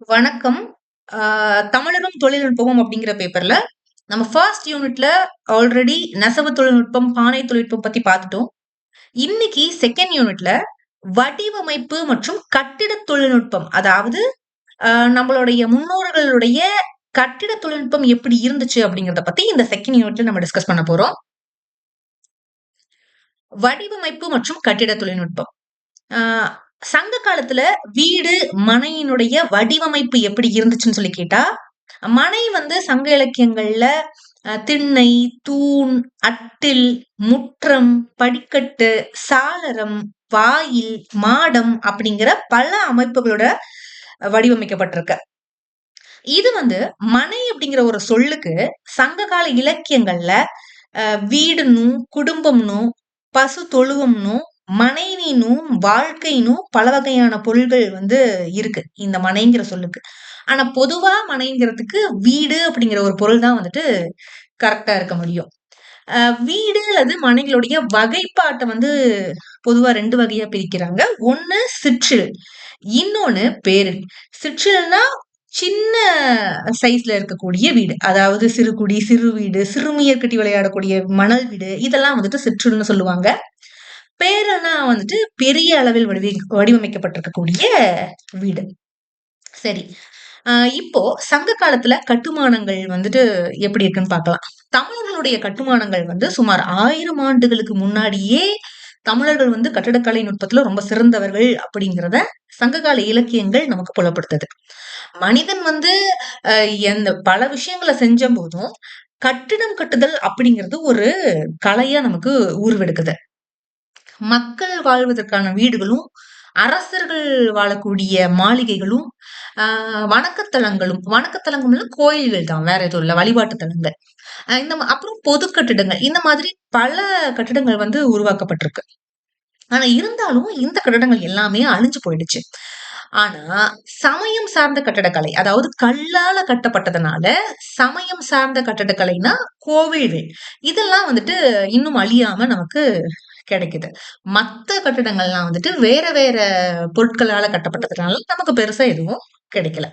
வணக்கம். தமிழரும் தொழில்நுட்பமும் அப்படிங்கிற பேப்பர்ல, நம்ம ஃபர்ஸ்ட் யூனிட்ல ஆல்ரெடி நெசவு தொழில்நுட்பம், பானை தொழில்நுட்பம் பத்தி பார்த்துட்டோம். இன்னைக்கு செகண்ட் யூனிட்ல வடிவமைப்பு மற்றும் கட்டிட தொழில்நுட்பம். அதாவது நம்மளுடைய முன்னோர்களுடைய கட்டிட தொழில்நுட்பம் எப்படி இருந்துச்சு அப்படிங்கிறத பத்தி இந்த செகண்ட் யூனிட்ல நம்ம டிஸ்கஸ் பண்ண போறோம். வடிவமைப்பு மற்றும் கட்டிட தொழில்நுட்பம். சங்க காலத்துல வீடு, மனையினுடைய வடிவமைப்பு எப்படி இருந்துச்சுன்னு சொல்லி கேட்டா, மனை வந்து சங்க இலக்கியங்கள்ல திண்ணை, தூண், அட்டில், முற்றம், படிக்கட்டு, சாளரம், வாயில், மாடம் அப்படிங்கிற பல அமைப்புகளோட வடிவமைக்கப்பட்டிருக்கு. இது வந்து மனை அப்படிங்கிற ஒரு சொல்லுக்கு சங்ககால இலக்கியங்கள்ல அ வீடுன்னும், குடும்பம்னும் பசு தொழுவம்னும் மனைவினும் வாழ்க்கையினும் பல வகையான பொருள்கள் வந்து இருக்கு. இந்த மனைங்கிற சொல்லுக்கு. ஆனா பொதுவா மனைங்கிறதுக்கு வீடு அப்படிங்கிற ஒரு பொருள் தான் வந்துட்டு கரெக்ட்டா இருக்க முடியும். அ வீடு அல்லது மனைகளுடைய வகைப்பாட்ட வந்து பொதுவா 2 வகையா பிரிக்கிறாங்க. ஒண்ணு சிற்றில், இன்னொன்னு பேரில். சிற்றில்னா சின்ன சைஸ்ல இருக்கக்கூடிய வீடு. அதாவது சிறுகுடி, சிறு வீடு, சிறுமியர் கட்டி விளையாடக்கூடிய மணல் வீடு, இதெல்லாம் வந்துட்டு சிற்றில்னு சொல்லுவாங்க. பேரனா வந்துட்டு பெரிய அளவில் வடிவி வடிவமைக்கப்பட்டிருக்கக்கூடிய வீடு. சரி. இப்போ சங்க காலத்துல கட்டுமானங்கள் வந்துட்டு எப்படி இருக்குன்னு பார்க்கலாம். தமிழர்களுடைய கட்டுமானங்கள் வந்து சுமார் ஆயிரம் ஆண்டுகளுக்கு முன்னாடியே தமிழர்கள் வந்து கட்டடக்கலை நுட்பத்துல ரொம்ப சிறந்தவர்கள் அப்படிங்கிறத சங்ககால இலக்கியங்கள் நமக்கு புலப்படுத்துது. மனிதன் வந்து எந்த பல விஷயங்கள செஞ்சம்போதும், கட்டிடம் கட்டுதல் அப்படிங்கிறது ஒரு கலையா நமக்கு உருவெடுக்குது. மக்கள் வாழ்வதற்கான வீடுகளும், அரசர்கள் வாழக்கூடிய மாளிகைகளும், ஆஹ் வணக்கத்தலங்களும், வணக்கத்தலங்கள்னா கோயில்கள் தான். வேற எதுவும் இல்ல. வழிபாட்டு தலங்கள். இந்த அப்புறம் பொது கட்டிடங்கள். இந்த மாதிரி பல கட்டிடங்கள் வந்து உருவாக்கப்பட்டிருக்கு. ஆனா இருந்தாலும் இந்த கட்டிடங்கள் எல்லாமே அழிஞ்சு போயிடுச்சு. ஆனா சமயம் சார்ந்த கட்டடக்கலை, அதாவது கல்லால கட்டப்பட்டதுனால, சமயம் சார்ந்த கட்டடக்கலைனா கோவில்கள். இதெல்லாம் வந்துட்டு இன்னும் அழியாம நமக்கு கிடைக்குது. மத்த கட்டிடங்கள்லாம் வந்துட்டு வேற வேற பொருட்களால கட்டப்பட்டதுனால நமக்கு பெருசா எதுவும் கிடைக்கல.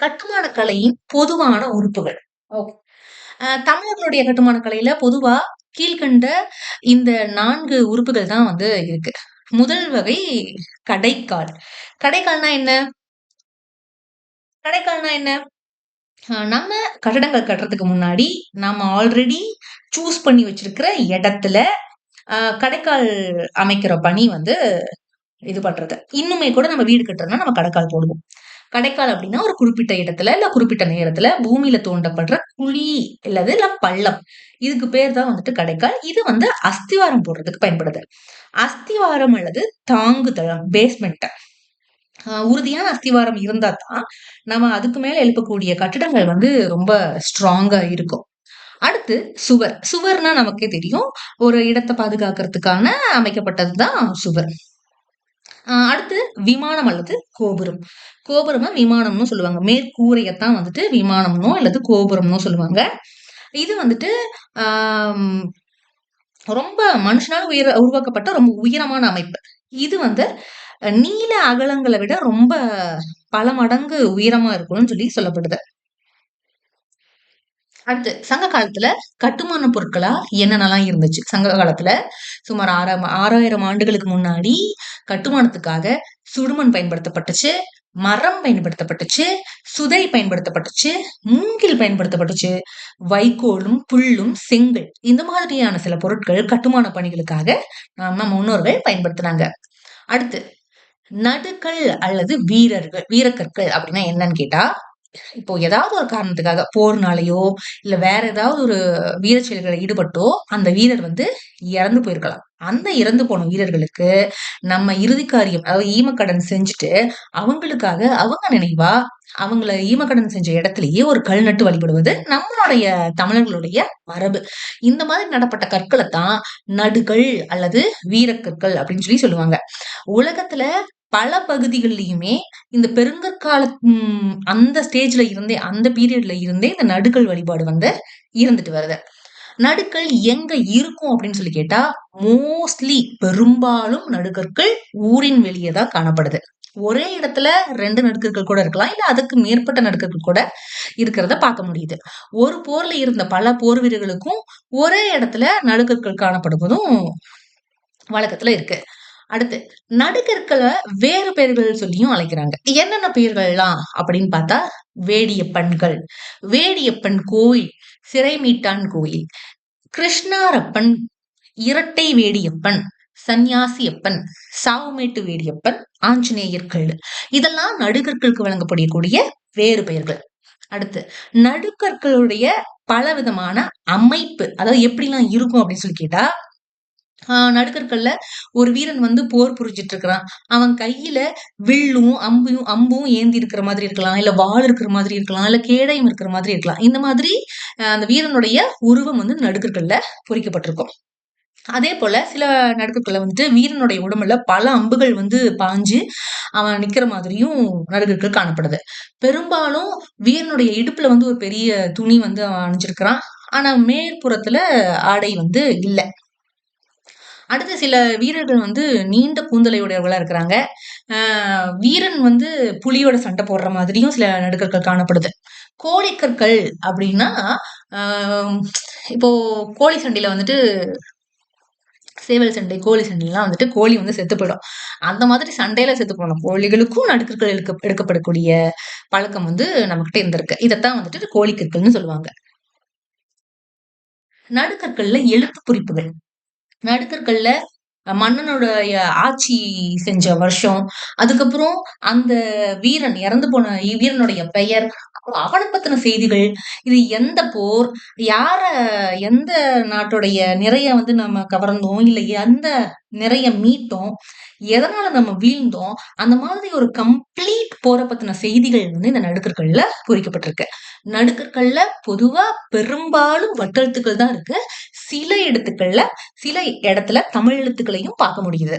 கட்டுமான கலையின் பொதுவான உறுப்புகள். ஓகே. தமிழர்களுடைய கட்டுமான கலையில பொதுவா கீழ்க்கண்ட இந்த நான்கு உறுப்புகள் தான் வந்து இருக்கு. முதல் வகை கடைக்கால். கடைக்கால்னா என்ன? கடைக்கால்னா என்ன? நம்ம கட்டடங்கள் கட்டுறதுக்கு முன்னாடி, நாம ஆல்ரெடி சூஸ் பண்ணி வச்சிருக்கிற இடத்துல, கடைக்கால் அமைக்கிற பணி வந்து இது பண்றது. இன்னுமே கூட நம்ம வீடு கட்டுறதுனா நம்ம கடைக்கால் போடுவோம். கடைக்கால் அப்படின்னா ஒரு குறிப்பிட்ட இடத்துல, இல்ல குறிப்பிட்ட நேரத்துல பூமியில தோண்டப்படுற குழி இல்லது இல்ல பள்ளம். இதுக்கு பேர் தான் வந்துட்டு கடைக்கால். இது வந்து அஸ்திவாரம் போடுறதுக்கு பயன்படுது. அஸ்திவாரம் அல்லது தாங்கு தளம் பேஸ்மெண்ட் உறுதியான அஸ்திவாரம் இருந்தா தான், நம்ம அதுக்கு மேல எழுப்பக்கூடிய கட்டிடங்கள் வந்து ரொம்ப ஸ்ட்ராங்கா இருக்கும். அடுத்து சுவர். சுவர்னா நமக்கே தெரியும். ஒரு இடத்தை பாதுகாக்கிறதுக்கான அமைக்கப்பட்டது தான் சுவர். அடுத்து விமானம் அல்லது கோபுரம். கோபுரமா விமானம்னு சொல்லுவாங்க. மேற்கூரையத்தான் வந்துட்டு விமானம்னோ அல்லது கோபுரம்னோ சொல்லுவாங்க. இது வந்துட்டு ரொம்ப மனுஷனால் உயர உருவாக்கப்பட்ட ரொம்ப உயரமான அமைப்பு. இது வந்து நீல அகலங்களை விட ரொம்ப பல மடங்கு உயரமா இருக்கணும்னு சொல்லி சொல்லப்படுது. அடுத்து சங்க காலத்துல கட்டுமான பொருட்களா என்னென்னலாம் இருந்துச்சு? சங்க காலத்துல சுமார் ஆறாம் 6000 ஆண்டுகளுக்கு முன்னாடி கட்டுமானத்துக்காக சுடுமண் பயன்படுத்தப்பட்டுச்சு, மரம் பயன்படுத்தப்பட்டுச்சு, சுதை பயன்படுத்தப்பட்டுச்சு, மூங்கில் பயன்படுத்தப்பட்டுச்சு, வைக்கோலும், புல்லும், செங்கல் இந்த மாதிரியான சில பொருட்கள் கட்டுமான பணிகளுக்காக நம்ம முன்னோர்கள் பயன்படுத்துனாங்க. அடுத்து நடுக்கல் அல்லது வீரர்கள் வீரக்கற்கள் அப்படின்னா என்னன்னு கேட்டா, இப்போ ஏதாவது ஒரு காரணத்துக்காக போர்னாலேயோ இல்ல வேற ஏதாவது ஒரு வீர செயல்களில் ஈடுபட்டோ, அந்த வீரர் வந்து இறந்து போயிருக்கலாம். அந்த இறந்து போன வீரர்களுக்கு நம்ம இறுதி காரியம், அதாவது ஈமக்கடன் செஞ்சுட்டு, அவங்களுக்காக அவங்க நினைவா, அவங்கள ஈமக்கடன் செஞ்ச இடத்துலயே ஒரு கல் நட்டு வழிபடுவது நம்மளுடைய தமிழர்களுடைய மரபு. இந்த மாதிரி நடப்பட்ட கற்களை தான் நடுகள் அல்லது வீரக்கற்கள் அப்படின்னு சொல்லி சொல்லுவாங்க. உலகத்துல பல பகுதிகள்லயுமே இந்த பெருங்கற்கால அந்த ஸ்டேஜ்ல இருந்தே, அந்த பீரியட்ல இருந்தே இந்த நடுக்கல் வழிபாடு வந்து இருந்துட்டு வருது. நடுக்கல் எங்க இருக்கும் அப்படின்னு சொல்லி கேட்டா, மோஸ்ட்லி பெரும்பாலும் நடுக்கற்கள் ஊரின் வெளியே தான் காணப்படுது. ஒரே இடத்துல ரெண்டு நடுக்கர்கள் கூட இருக்கலாம் இல்ல அதுக்கு மேற்பட்ட நடுக்கர்கள் கூட இருக்கிறத பார்க்க முடியுது ஒரு போர்ல இருந்த பல போர் வீரர்களுக்கும் ஒரே இடத்துல நடுக்கற்கள் காணப்படுவதும் வழக்கத்துல இருக்கு அடுத்து நடுக்கற்களை வேறு பெயர்கள் சொல்லியும் அழைக்கிறாங்க. என்னென்ன பெயர்கள்லாம் அப்படின்னு பார்த்தா வேடியப்பன்கள். வேடியப்பன் கோயில் சிறைமீட்டான் கோயில். கிருஷ்ணாரப்பன் இரட்டை வேடியப்பன் சன்னியாசியப்பன் சாவுமேட்டு வேடியப்பன் ஆஞ்சநேயர்கள் இதெல்லாம் நடுகற்களுக்கு வழங்கப்படக்கூடிய வேறு பெயர்கள். அடுத்து நடுக்கற்களுடைய பல விதமான அமைப்பு அதாவது எப்படிலாம் இருக்கும் அப்படின்னு சொல்லி கேட்டா நடுக்கற்கல்ல ஒரு வீரன் வந்து போர் புரிஞ்சிட்டு இருக்கிறான் அவன் கையில வில்லும் அம்பும் அம்பும் ஏந்தி இருக்கிற மாதிரி இருக்கலாம் இல்ல வாள் இருக்கிற மாதிரி இருக்கலாம் இல்ல கேடயம் இருக்கிற மாதிரி இருக்கலாம். இந்த மாதிரி அந்த வீரனுடைய உருவம் வந்து நடுக்கற்கல்ல பொறிக்கப்பட்டிருக்கும். அதே போல சில நடுக்கற்கள்ல வந்துட்டு வீரனுடைய உடம்புல பல அம்புகள் வந்து பாஞ்சு அவன் நிக்கிற மாதிரியும் நடுக்கற்கள் காணப்படுது. பெரும்பாலும் வீரனுடைய இடுப்புல வந்து ஒரு பெரிய துணி வந்து அவன் அணிஞ்சிருக்கிறான். ஆனா மேற்புறத்துல ஆடை வந்து இல்லை. அடுத்து சில வீரர்கள் வந்து நீண்ட கூந்தலை உடையவர்களா இருக்கிறாங்க வீரன் வந்து புலியோட சண்டை போடுற மாதிரியும் சில நடுக்கற்கள் காணப்படுது. கோழிக்கற்கள் அப்படின்னா இப்போ கோழி சண்டையில வந்துட்டு சேவல் சண்டை கோழி சண்டைலாம் வந்துட்டு கோழி வந்து செத்து போயிடும் அந்த மாதிரி சண்டையில செத்து போன கோழிகளுக்கும் நடுக்கற்கள் எடுக்க எடுக்கப்படக்கூடிய பழக்கம் வந்து நம்மகிட்ட இருந்திருக்கு. இதைத்தான் வந்துட்டு கோழிக்கற்கள்னு சொல்லுவாங்க. நடுக்கற்கள்ல எழுத்து குறிப்புகள். நடுக்கற்கள்ல மன்னனுடைய ஆட்சி செஞ்ச வருஷம் அதுக்கப்புறம் அந்த வீரன் இறந்து போன வீரனுடைய பெயர் அவனை பத்தின செய்திகள் இது எந்த போர் யார எந்த நாட்டுடைய நிறைய வந்து நம்ம கவர்ந்தோம் இல்ல எந்த நிறைய மீட்டோம் எதனால நம்ம வீழ்ந்தோம் அந்த மாதிரி ஒரு கம்ப்ளீட் போரை பத்தின செய்திகள் வந்து இந்த நடுக்கற்கள்ல குறிக்கப்பட்டிருக்கு. நடுக்கற்கள்ல பொதுவா பெரும்பாலும் வட்டெழுத்துக்கள் தான் இருக்கு. சில இடத்துக்கள்ல சில இடத்துல தமிழ் எழுத்துக்களையும் பார்க்க முடியுது.